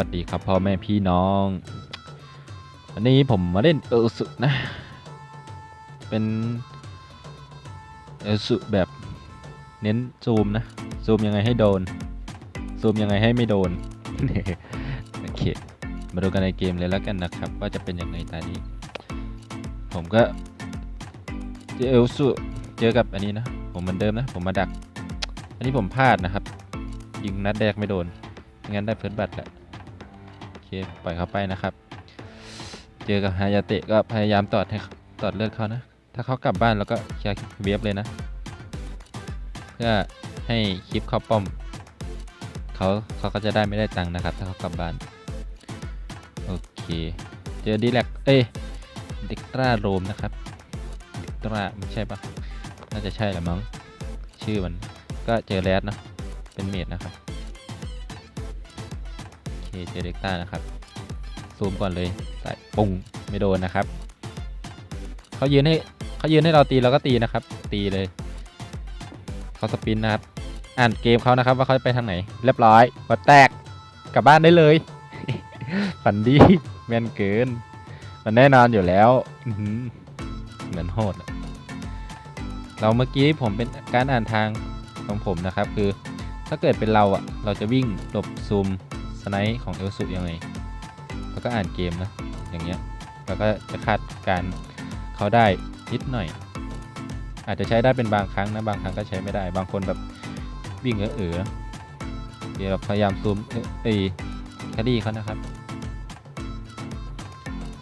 สวัสดีครับพ่อแม่พี่น้อง วันนี้ผมมาเล่นเอลสุนะ เป็นเอลสุแบบเน้นซูมนะ ซูมยังไงให้โดน ซูมยังไงให้ไม่โดน โอเค มาดูกันในเกมเลยแล้วกันนะครับ ว่าจะเป็นยังไงตอนนี้ ผมก็เจอเอลสุเจอกับอันนี้นะ ผมเหมือนเดิมนะ ผมมาดัก อันนี้ผมพลาดนะครับ ยิงนัดแรกไม่โดนงั้นได้เฟิร์สบัตแหละ เคปล่อยเขาไปนะครับ เจอกับฮายาเตะก็พยายามตอดให้ตอดเลือดเขานะ ถ้าเขากลับบ้านแล้วก็เคลียร์เวฟเลยนะ เพื่อให้คลิปเข้าป้อมเขาเขาก็จะได้ไม่ได้ตังค์นะครับ ถ้าเขากลับบ้าน โอเค เจอดีแลกเอ้ยเด็กตราโรมนะครับเด็กตราไม่ใช่ปะน่าจะใช่แหละมั้งชื่อมันก็เจอแรดนะเป็นเมดนะครับ เจเด็กต้านะครับ ซูมก่อนเลยใส่ปุ้งไม่โดนนะครับเขายืนให้เขายืนให้เราตีเราก็ตีนะครับ ตีเลยเขาสปินนะครับ อ่านเกมเขานะครับว่าเขาจะไปทางไหน เรียบร้อยวัดแตกกลับบ้านได้เลย ฝันดีแมนเกิน มันแน่นอนอยู่แล้วเหมือนโหดเราเมื่อกี้ผมเป็นการอ่านทางของผมนะครับ คือถ้าเกิดเป็นเราอะเราจะวิ่งหลบซูม ไนป์ของเอลสุยังไง แล้วก็อ่านเกมนะ อย่างเงี้ยเราก็จะคาดการเขาได้นิดหน่อย อาจจะใช้ได้เป็นบางครั้งนะ บางครั้งก็ใช้ไม่ได้ บางคนแบบวิ่งเออเออเดี๋ยวเราพยายามซูมเอเอยคดีเขานะครับ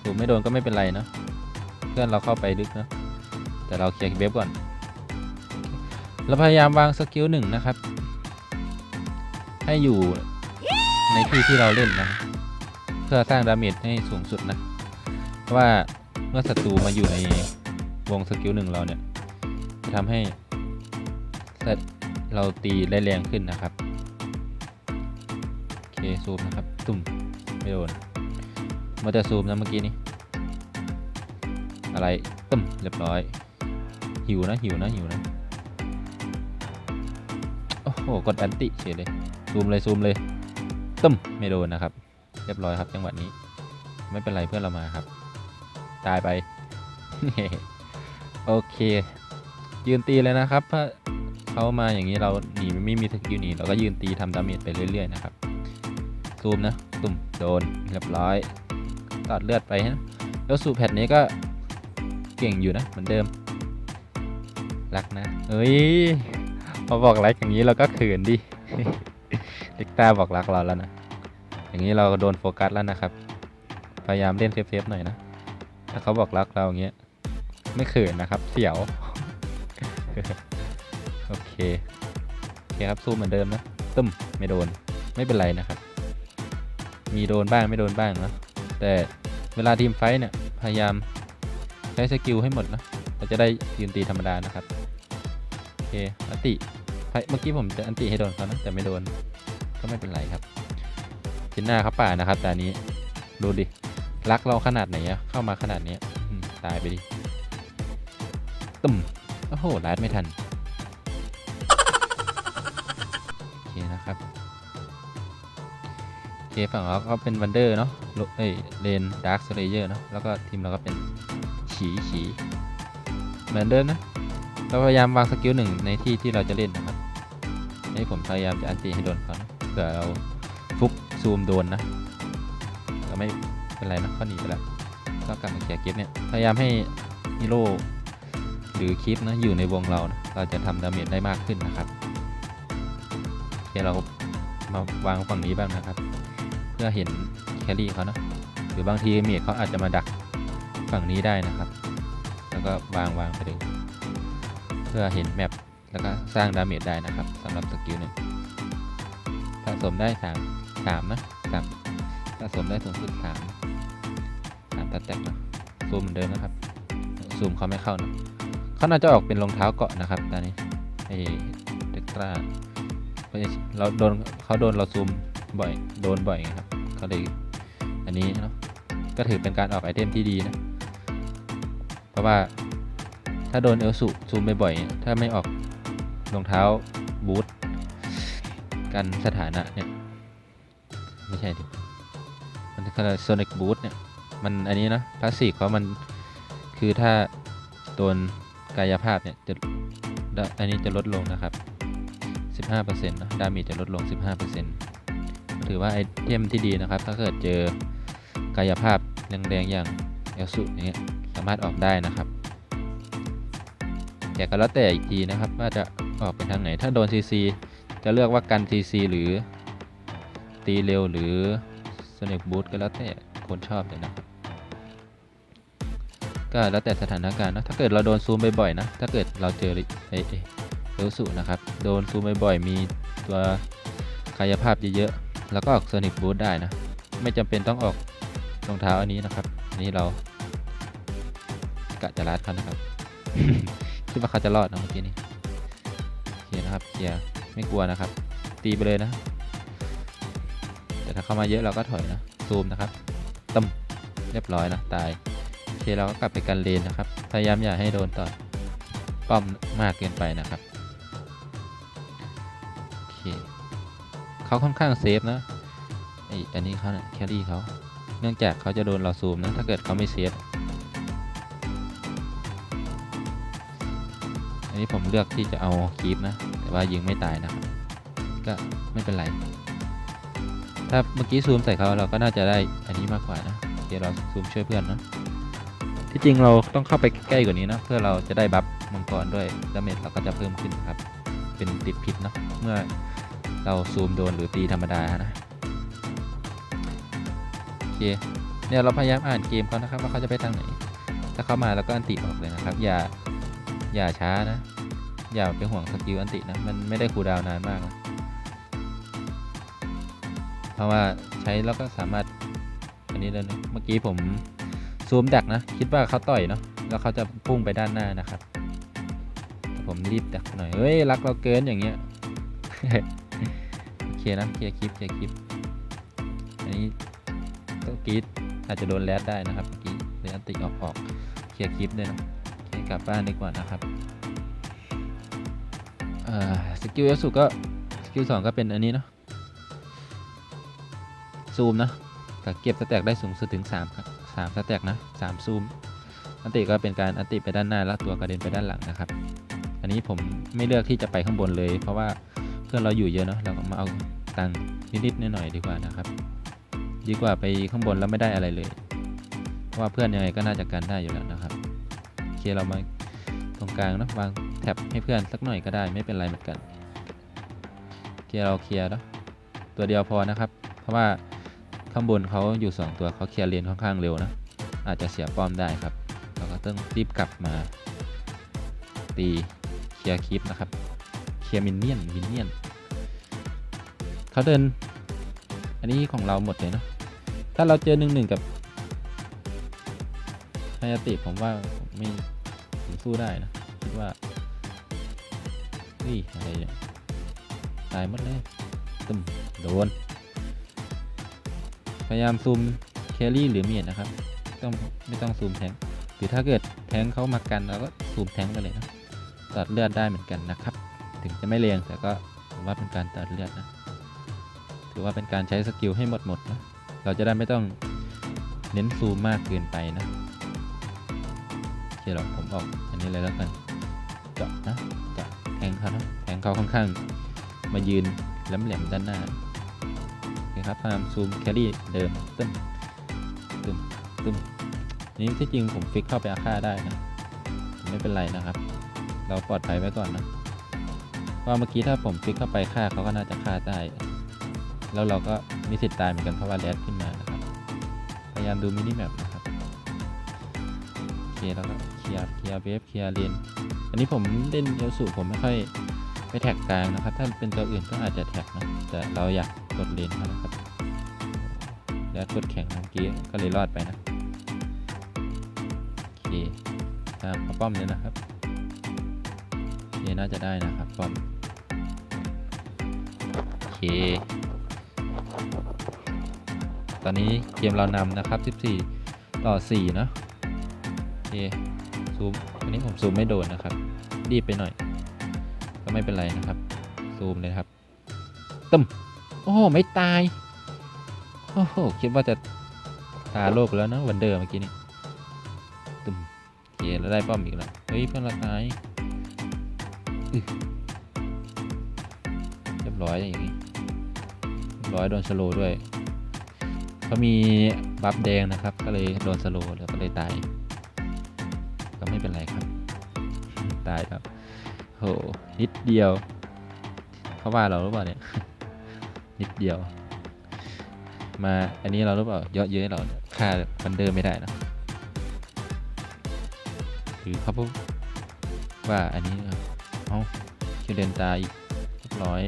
ซูมไม่โดนก็ไม่เป็นไรเนอะเพื่อนเราเข้าไปลึกนะ แต่เราเคลียร์เว็บก่อน เราพยายามวางสกิลหนึ่งนะครับ ให้อยู่ ในที่ที่เราเล่นนะเพื่อสร้างดาเมจให้สูงสุดนะเพราะว่าเมื่อศัตรูมาอยู่ในวงสกิลหนึ่งเราเนี่ยจะทำให้เราตีได้แรงขึ้นนะครับโอเคซูมนะครับ ตุ่มไม่โดนมาจะซูมนะเมื่อกี้นี้อะไรตึ้มเรียบร้อย หิวนะหิวนะหิวนะโอ้โหกดแอนติเฉยเลยซูมเลยซูมเลย ตึมไม่โดนนะครับ เรียบร้อยครับจังหวะนี้ ไม่เป็นไรเพื่อนเรามาครับ ตายไป โอเค ยืนตีเลยนะครับถ้าเขามาอย่างนี้เราหนีไม่มีสกิลหนีเราก็ยืนตีทำดาเมจไปเรื่อยๆนะครับซูมนะตุ่มโดนเรียบร้อยตัดเลือดไปนะแล้วสูแพทนี้ก็เก่งอยู่นะเหมือนเดิม รักนะเฮ้ยพอบอกรักอย่างนี้เราก็เขินดิ เด็กตาบอกรักเราแล้วนะ อย่างนี้เราโดนโฟกัสแล้วนะครับ พยายามเล่นเซฟๆหน่อยนะ ถ้าเขาบอกรักเราอย่างเงี้ย ไม่เขินนะครับ เสียว โอเค โอเคครับสู้เหมือนเดิมนะ ตึ้ม ไม่โดน ไม่เป็นไรนะครับ มีโดนบ้างไม่โดนบ้างนะ แต่เวลาทีมไฟท์เนี่ย พยายามใช้สกิลให้หมดนะ เราจะได้ยืนตีธรรมดานะครับ โอเคอันติ เมื่อกี้ผมจะอันติให้โดนเขานะแต่ไม่โดนก็ไม่เป็นไรครับทินหน้าเขาป่านะครับแต่อันนี้ดูดิรักเราขนาดไหนอะเข้ามาขนาดนี้ตายไปดิตึมโอ้โหรัดไม่ทันโอเคนะครับโอเคฝั่งเราก็เป็นวันเดอร์เนาะเอ้ยเลนดาร์คสเลเยอร์เนาะแล้วก็ทีมเราก็เป็นฉีฉีเหมือนเดิมนะเราพยายามวางสกิลหนึ่งในที่ที่เราจะเล่นนะครับ นี่ผมพยายามจะอันตีให้โดนเขาเผื่อเราฟุกซูมโดนนะก็ไม่เป็นไรนะเขาหนีไปแล้วก็กลับมาเคลียร์เก็บเนี่ยพยายามให้ฮีโร่หรือคลิปนะอยู่ในวงเรานะเราจะทำดาเมจได้มากขึ้นนะครับโอเคเรามาวางฝั่งนี้บ้างนะครับ เพื่อเห็นแครี่เขานะหรือบางทีเมจเขาอาจจะมาดักฝั่งนี้ได้นะครับ แล้วก็วางวางไปเลยเพื่อเห็นแมป แล้วก็สร้างดาเมจได้นะครับสำหรับสกิลหนึ่งสะสมได้สามสามนะสามสะสมได้สูงสุดสามสามตัดแตกนะซูมเหมือนเดิมนะครับซูมเขาไม่เข้านะเขาน่าจะออกเป็นรองเท้าเกาะนะครับตอนนี้ไอเด็กตราเราโดนเขาโดนเราซูมบ่อยโดนบ่อยครับเขาเลยอันนี้เนาะก็ถือเป็นการออกไอเทมที่ดีนะ เพราะว่าถ้าโดนเอลสุซูมบ่อยๆถ้าไม่ออก รองเท้าบูทกันสถานะเนี่ย ไม่ใช่ดิ มันคือโซนิกบูทเนี่ย มันอันนี้นะพลาสติกเพราะมันคือถ้าโดนกายภาพเนี่ยจะอันนี้จะลดลงนะครับ 15%นะดามจจะลดลง 15%ถือว่าไอเทมที่ดีนะครับ ถ้าเกิดเจอกายภาพแรงๆอย่างเอลสุอย่างเงี้ยสามารถออกได้นะครับ แต่ก็แล้วแต่อีกทีนะครับว่าจะ ออกไปทางไหน ถ้าโดน CC จะเลือกว่ากัน CC หรือตีเร็วหรือ Sonic Boot ก็แล้วแต่คนชอบเลยนะก็แล้วแต่สถานการณ์นะถ้าเกิดเราโดนซูมบ่อยๆนะถ้าเกิดเราเจอไอ้เอลสุนะครับโดนซูมบ่อยๆมีตัวกายภาพเยอะๆแล้วก็ออก Sonic Boot ได้นะ ไม่จำเป็นต้องออกรองเท้าอันนี้นะครับอันนี้เรากะจะรัดเขานะครับคิดว่าเขาจะรอดนะเมื่อกี้นี้ เคนะครับเคลียร์ไม่กลัวนะครับ ตีไปเลยนะ แต่ถ้าเข้ามาเยอะเราก็ถอยนะซูมนะครับตึมเรียบร้อยนะตายโอเคเราก็กลับไปกันเลนนะครับ พยายามอย่าให้โดนต่อป้อมมากเกินไปนะครับโอเคเขาค่อนข้างเซฟนะไออันนี้เขาเนี่ยแครี่เขาเนื่องจากเขาจะโดนเราซูมนะถ้าเกิดเขาไม่เซฟ อันนี้ผมเลือกที่จะเอาคีปนะ แต่ว่ายิงไม่ตายนะครับ ก็ไม่เป็นไร ถ้าเมื่อกี้ซูมใส่เขาเราก็น่าจะได้อันนี้มากกว่านะเดี๋ยวเราซูมช่วยเพื่อนเนะที่จริงเราต้องเข้าไปใกล้กว่านี้นะเพื่อเราจะได้บัฟมังกรด้วยดาเมจเราก็จะเพิ่มขึ้นครับ เป็นติดพิษเนาะเมื่อเราซูมโดนหรือตีธรรมดานะโอเคเนี่ยเราพยายามอ่านเกมเขานะครับว่าเขาจะไปทางไหน ถ้าเข้ามาแล้วก็อันติออกเลยนะครับ อย่า อย่าช้านะ อย่าไปห่วงสกิลอันตินะ มันไม่ได้คูลดาวนานมากนะเพราะว่าใช้แล้วก็สามารถอันนี้เลยนะเมื่อกี้ผมซูมดักนะ คิดว่าเขาต่อยเนาะแล้วเขาจะพุ่งไปด้านหน้านะครับแต่ผมรีบดักหน่อยเฮ้ยรักเราเกินอย่างเงี้ยโอเคนะเคลียร์คลิปเคลียร์คลิปอันนี้ตัวกีดอาจจะโดนแรดได้นะครับเมื่อกี้เลยอันติออกออกเคลียร์คลิปด้วยนะ โอเคกลับบ้านดีกว่านะครับสกิลเอลสุก็สกิลสองก็เป็นอันนี้เนาะซูมนะแต่เก็บสแต็กได้สูงสุดถึง3ครับ3สแต็กนะ3ซูมอันติก็เป็นการอันติไปด้านหน้าแล้วตัวกระเด็นไปด้านหลังนะครับ อันนี้ผมไม่เลือกที่จะไปข้างบนเลย เพราะว่าเพื่อนเราอยู่เยอะเนาะเราก็มาเอาตังค์นิดๆหน่อยๆดีกว่านะครับ ดีกว่าไปข้างบนแล้วไม่ได้อะไรเลย เพราะว่าเพื่อนยังไงก็น่าจะกันได้อยู่แล้วนะครับ เคเรามาตรงกลางนะวางแท็บให้เพื่อนสักหน่อยก็ได้ไม่เป็นไรเหมือนกันโอเคเราเคลียร์แล้วตัวเดียวพอนะครับ เพราะว่าข้างบนเขาอยู่ 2 ตัวเขาเคลียร์เลนค่อนข้างเร็วนะ อาจจะเสียป้อมได้ครับ เราก็ต้องรีบกลับมา ตีเคลียร์คลิปนะครับเคลียร์มินเนี่ยนมินเนี่ยนเขาเดิน อันนี้ของเราหมดเลยนะถ้าเราเจอหนึ่งหนึ่งกับไฮยาติผมว่ามไม่ ผมสู้ได้นะ คิดว่าเฮ้ยอะไรเนี่ยตายหมดเลยตึมโดน พยายามซูมแครี่หรือเมียดนะครับ ต้องไม่ต้องซูมแทงหรือถ้าเกิดแทงเขามากันเราก็ซูมแทงไปเลยนะตัดเลือดได้เหมือนกันนะครับ ถึงจะไม่เรียงแต่ก็ผมว่าเป็นการตัดเลือดนะ ถือว่าเป็นการใช้สกิลให้หมดหมดนะ เราจะได้ไม่ต้องเน้นซูมมากเกินไปนะ โอเคเราผมออกอันนี้เลยแล้วกันเจาะนะเจาะแทงเขานะแทงเขาค่อนข้าง มายืนแหลมๆด้านหน้าโอเคครับพยายามซูมแครี่เดิมตึ้มตึ้มตึ้มนี่ที่จริงผมฟิกเข้าไปอาฆาตได้นะไม่เป็นไรนะครับ เราปลอดภัยไว้ก่อนนะเพราะเมื่อกี้ถ้าผมฟิกเข้าไปฆ่าเขาก็น่าจะฆ่าได้แล้วเราก็มีสิทธิ์ตายเหมือนกันเพราะว่าแรดขึ้นมานะครับพยายามดูมินิแมปนะครับโอเคแล้วก็เค ลียร์เคลียร์เวฟเคลียร์เลนอันนี้ผมเล่นเอลสูผมไม่ค่อยไปแท็กกลางนะครับ ถ้าเป็นตัวอื่นก็อาจจะแท็กนะ แต่เราอยากกดเลนเขานะครับ แล้วกดแข่งเมื่อกี้ก็เลยรอดไปนะโอเคตามป้อมเลยนะครับโอเคน่าจะได้นะครับป้อมโอเคตอนนี้เกมเรานำนะครับ 14 ต่อ4เนอะโอเค ซูม อันนี้ผมซูมไม่โดนนะครับ รีบไปหน่อย ก็ไม่เป็นไรนะครับ ซูมเลยครับตึมโอ้ไม่ตาย โอ้โหคิดว่าจะตาโลกแล้วนะวันเดอร์เมื่อกี้นี้ตุ่มเคแล้วได้ป้อมอีกแล้ว เฮ้ยเพื่อนเราตายเรียบร้อยอย่างงี้เรียบร้อยโดนสโลด้วยเขามีบัฟแดงนะครับ ก็เลยโดนสโลแล้วก็เลยตาย ไม่เป็นไรครับตายครับโหนิดเดียวเขาว่าเราหรือเปล่าเนี่ย นิดเดียว มาอันนี้เราหรือเปล่าเยอะเย้ยเราเนี่ยฆ่าวันเดอร์ไม่ได้นะหรือเขาพูดว่าอันนี้เออเอาคิวเดนตายอีกร้อย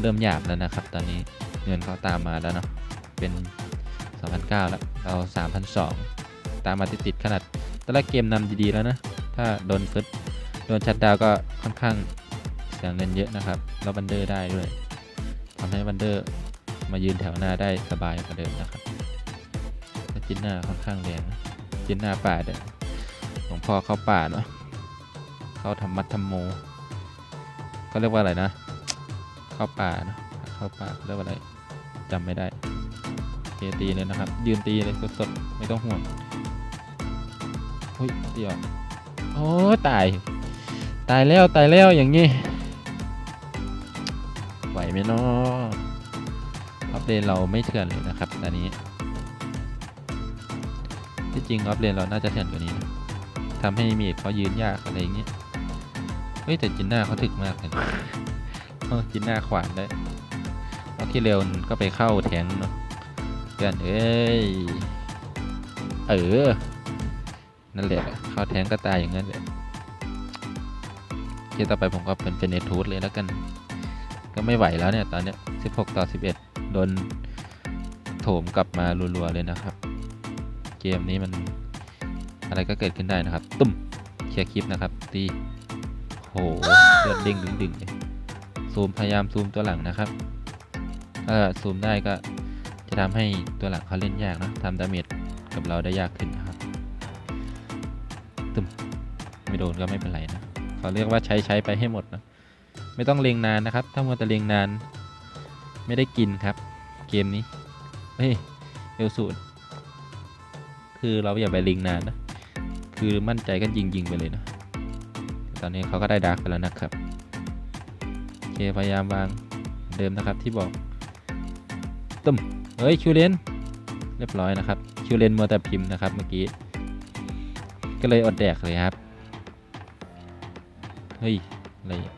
เริ่มหยาบแล้วนะครับ ตอนนี้เงินเขาตามมาแล้วเนาะเป็น2,009แล้ว เรา3,002ตามมาติดๆขนาด แตอนแรกเกมนำดีๆแล้วนะ ถ้าโดนฟึดโดนชัดดาวก็ค่อนข้างเสียเงินเยอะนะครับ แล้วบันเดอร์ได้ด้วยทำให้บันเดอร์มายืนแถวหน้าได้สบายกว่าเดิมนะครับจินหน้าค่อนข้างแรงจินหน้าป่าเด้อหลวงพ่อเข้าป่าเนาะเข้าธรรมัดธรรมโมเขาเรียกว่าอะไรนะ เข้าป่าเนอะเข้าป่าเรียกว่าอะไรจำไม่ได้โอเตีเลยนะครับ ยืนตีเลยสดๆไม่ต้องห่วง เฮ้ยเดี๋ยวโอ้ตาย ตายแล้วตายแล้วอย่างงี้ไหวไหมเนาะอัปเดตเราไม่เถื่อนเลยนะครับตอนนี้ ที่จริงอัปเดตเราน่าจะเถื่อนกว่านี้นะทำให้เมดเขายืนยากอะไรอย่างเงี้ยเฮ้ยแต่จินหน้าเขาถึกมากเลยเออจินหน้าขวานได้โอเคเร็วก็ไปเข้าแทงเนาะเพื่อนเอ้ยเออ นั่นแหละเข้าแทงก็ตายอย่างนั้นแหละโอเคต่อไปผมก็เป็นเป็นเนทูสเลยแล้วกัน ก็ไม่ไหวแล้วเนี่ยตอนเนี้ย16 ต่อ 11 โดนโถมกลับมารัวๆเลยนะครับ เกมนี้มันอะไรก็เกิดขึ้นได้นะครับ ตุ้มเคลียร์คลิปนะครับ ตีโหเลือดเด้งดึงๆเลยซูมพยายามซูมตัวหลังนะครับถ้าซูมได้ก็จะทำให้ตัวหลังเขาเล่นยากนะทำดาเมจกับเราได้ยากขึ้นนะครับ ตุ้มไม่โดนก็ไม่เป็นไรนะเขาเรียกว่าใช้ใช้ไปให้หมดนะไม่ต้องเล็งนานนะครับ ถ้ามัวแต่เล็งนาน ไม่ได้กินครับ เกมนี้เฮ้ยเอลสูตรคือเราอย่าไปเล็งนานนะคือมั่นใจก็ยิงยิงๆไปเลยนะตอนนี้เขาก็ได้ดาร์กไปแล้วนะครับโอเคพยายามวางเดิมนะครับที่บอกตุ้มเฮ้ยคิวเลนเรียบร้อยนะครับคิวเลนมัวแต่พิมพ์นะครับเมื่อกี้ ก็เลยอดแดกเลยครับ เฮ้ย อะไรอะ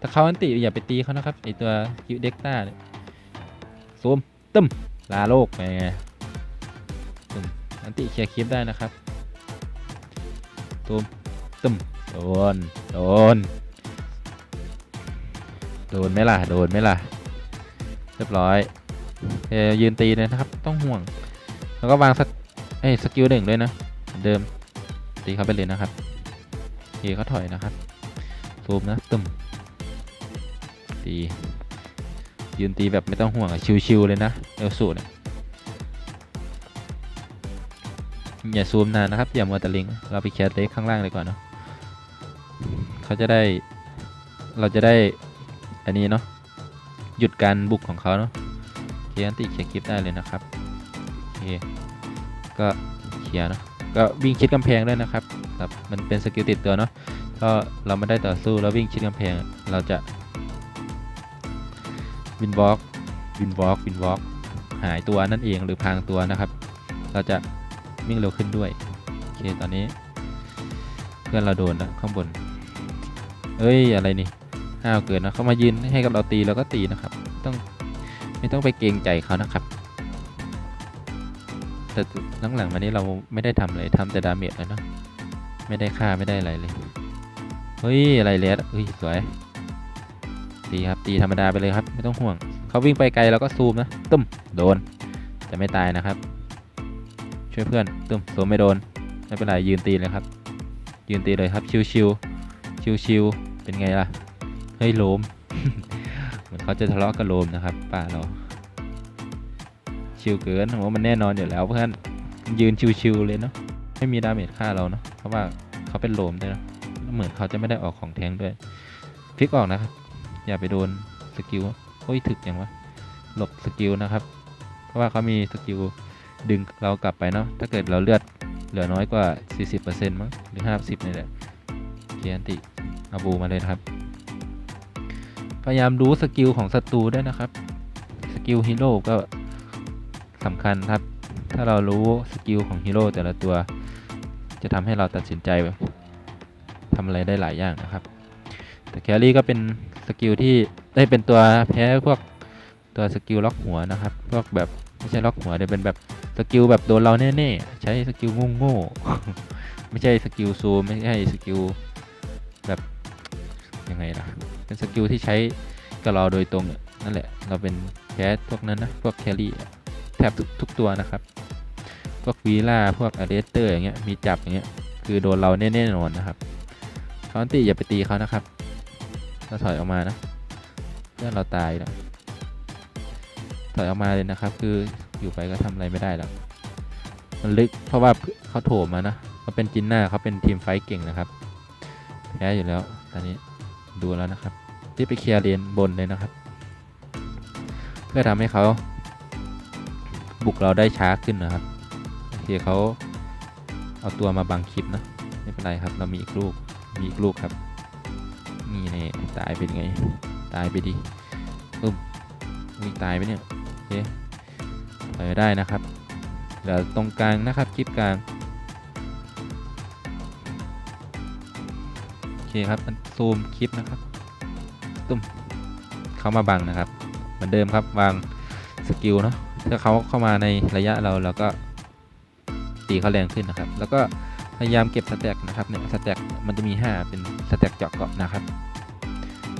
ถ้าเขาอันติอย่าไปตีเขานะครับไอตัวคิวเด็กต้าเนี่ยซูมตึมลาโลกไปไงตึมอันติเคลียร์คลิปได้นะครับซูมตึมโดน โดน โดนไหมล่ะ โดนไหมล่ะ เรียบร้อยเอยืนตีเลยนะครับ ต้องห่วง แล้วก็วางสักเอ้สกิลหนึ่งด้วยนะ เดิม ตีเขาไปเลยนะครับโอเคเขาถอยนะครับซูมนะตึมตียืนตีแบบไม่ต้องห่วงชิวๆเลยนะเอลสูเนี่ยอย่าซูมนานนะครับอย่ามัวแต่ลิงเราไปแคสเล็กข้างล่างเลยก่อนเนาะเขาจะได้เราจะได้อันนี้เนาะหยุดการบุกของเขาเนาะเคลียร์อันติเคลียร์คลิปได้เลยนะครับโอเคก็เคลียร์เนาะ ก็วิ่งชิดกำแพงด้วยนะครับครับ มันเป็นสกิลติดตัวเนาะก็เราไม่ได้ต่อสู้แล้ววิ่งชิดกำแพงเราจะวินวอล์กวินวอล์กวินวอล์กหายตัวนั่นเองหรือพางตัวนะครับ เราจะวิ่งเร็วขึ้นด้วยโอเคตอนนี้ เพื่อนเราโดนนะข้างบน เอ้ยอะไรนี่ห้าวเกินนะเขามายืนให้กับเราตีเราก็ตีนะครับ ต้องไม่ต้องไปเกรงใจเขานะครับ แต่หลังๆมานี้เราไม่ได้ทำอะไรทำแต่ดาเมจแล้วเนะไม่ได้ฆ่าไม่ได้อะไรเลย เฮ้ย อะไรเลสเฮ้ย สวยตีครับ ตีธรรมดาไปเลยครับ ไม่ต้องห่วง เขาวิ่งไปไกลเราก็ซูมนะตุ้ม โดนแต่ไม่ตายนะครับ ช่วยเพื่อนตุ้มซูมไม่โดน ไม่เป็นไร ยืนตีเลยครับ ยืนตีเลยครับ ชิวชิวชิวชิวๆเป็นไงล่ะ เฮ้ยโลม เหมือนเขาจะทะเลาะกับโลมนะครับ ป่าเรา ชิวเกินผมว่ามันแน่นอนอยู่แล้วเพื่อนยืนชิวๆเลยเนาะไม่มีดาเมจฆ่าเราเนาะเพราะว่าเขาเป็นโลมด้วยเนะเหมือนเขาจะไม่ได้ออกของแทงด้วยพลิกออกนะครับ อย่าไปโดนสกิลโอ้ยถึกอย่างวะหลบสกิลนะครับ เพราะว่าเขามีสกิลดึงเรากลับไปเนาะถ้าเกิดเราเลือดเหลือน้อยกว่า 40%มั้งหรือ 50นี่แหละเคียนติอาบูมาเลยครับ พยายามรู้สกิลของศัตรูด้วยนะครับ สกิลฮีโร่ก็ สำคัญครับ ถ้าเรารู้สกิลของฮีโร่แต่ละตัว จะทำให้เราตัดสินใจแบบทำอะไรได้หลายอย่างนะครับ แต่แครี่ก็เป็นสกิลที่ได้เป็นตัวแพ้พวกตัวสกิลล็อกหัวนะครับ พวกแบบไม่ใช่ล็อกหัวเดี๋ยวเป็นแบบสกิลแบบโดนเราแน่ๆใช้สกิลโง่ๆไม่ใช่สกิลซูมไม่ใช่สกิลแบบยังไงล่ะเป็นสกิลที่ใช้กับเราโดยตรงนั่นแหละ เราเป็นแพ้พวกนั้นนะ พวกแครี่ แทบทุกทุกตัวนะครับ พวกวีล่าพวกอเดเตอร์อย่างเงี้ยมีจับอย่างเงี้ยคือโดนเราแน่ๆนอนนะครับเขาอันติอย่าไปตีเขานะครับเราถอยออกมานะเพื่อนเราตายแล้วถอยออกมาเลยนะครับ คืออยู่ไปก็ทำอะไรไม่ได้แล้วมันลึกเพราะว่าเขาโถมมานะเขาเป็นจินน่าเขาเป็นทีมไฟท์เก่งนะครับแพ้อยู่แล้วตอนนี้ดูแล้วนะครับรีบไปเคลียร์เลนบนเลยนะครับ เพื่อทำให้เขา บุกเราได้ช้าขึ้นนะครับโอเคเขาเอาตัวมาบังคลิปนะไม่เป็นไรครับ เรามีอีกลูกมีอีกลูกครับ นี่แน่ตายเป็นไง ตายไปดิอึ้มมีตายไปเนี่ยโอเคไปไม่ได้นะครับเดี๋ยวตรงกลางนะครับคลิปกลางโอเคครับมันซูมคลิปนะครับตุ้มเข้ามาบังนะครับ เหมือนเดิมครับวางสกิลเนาะ ถ้าเขาเข้ามาในระยะเราเราก็ตีเขาแรงขึ้นนะครับ แล้วก็พยายามเก็บสแต็กนะครับเนี่ยสแต็กมันจะมี 5 เป็นสแต็กเจาะเกาะนะครับ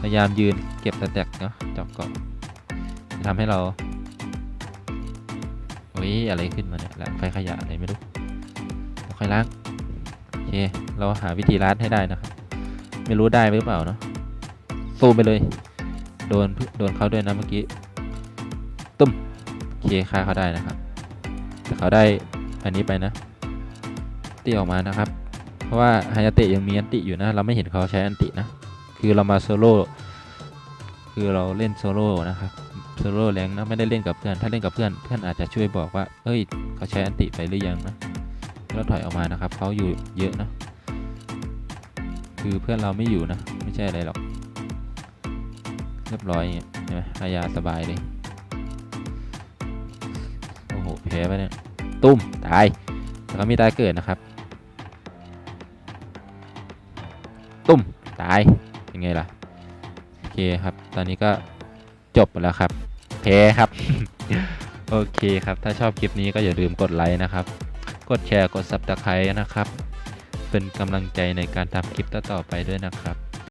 พยายามยืนเก็บสแต็กเนาะเจาะเกาะทำให้เราโอ้ยอะไรขึ้นมาเนี่ยล้างไฟขยะอะไรไม่รู้ค่อยล้างโอเคเราหาวิธีล้างให้ได้นะครับ ไม่รู้ได้หรือเปล่าเนาะซูมไปเลย โดนโดนเขาด้วยนะเมื่อกี้ตุ้ม เค่าเขาได้นะครับแต่เขาได้อันนี้ไปนะตีออกมานะครับ เพราะว่าฮายาเตะยังมีอันติอยู่นะ เราไม่เห็นเขาใช้อันตินะ คือเรามาโซโล่คือเราเล่นโซโล่นะครับโซโล่แรงนะไม่ได้เล่นกับเพื่อน ถ้าเล่นกับเพื่อนเพื่อนอาจจะช่วยบอกว่าเอ้ยเขาใช้อันติไปหรือยังนะแล้วถอยออกมานะครับเขาอยู่เยอะนะคือเพื่อนเราไม่อยู่นะ ไม่ใช่อะไรหรอก เรียบร้อยอย่างเงี้ยใช่ไหมอายาสบายเลย พ้ไปเนี่ย ตุ้ม ตาย แล้วก็มีตายเกิดนะครับ ตุ้ม ตายเป็นไงล่ะ โอเคครับ ตอนนี้ก็จบแล้วครับแพ้ครับ โอเคครับ ถ้าชอบคลิปนี้ก็อย่าลืมกดไลค์นะครับ กดแชร์ กดซับสไครต์นะครับ เป็นกำลังใจในการทำคลิปต่อๆไปด้วยนะครับ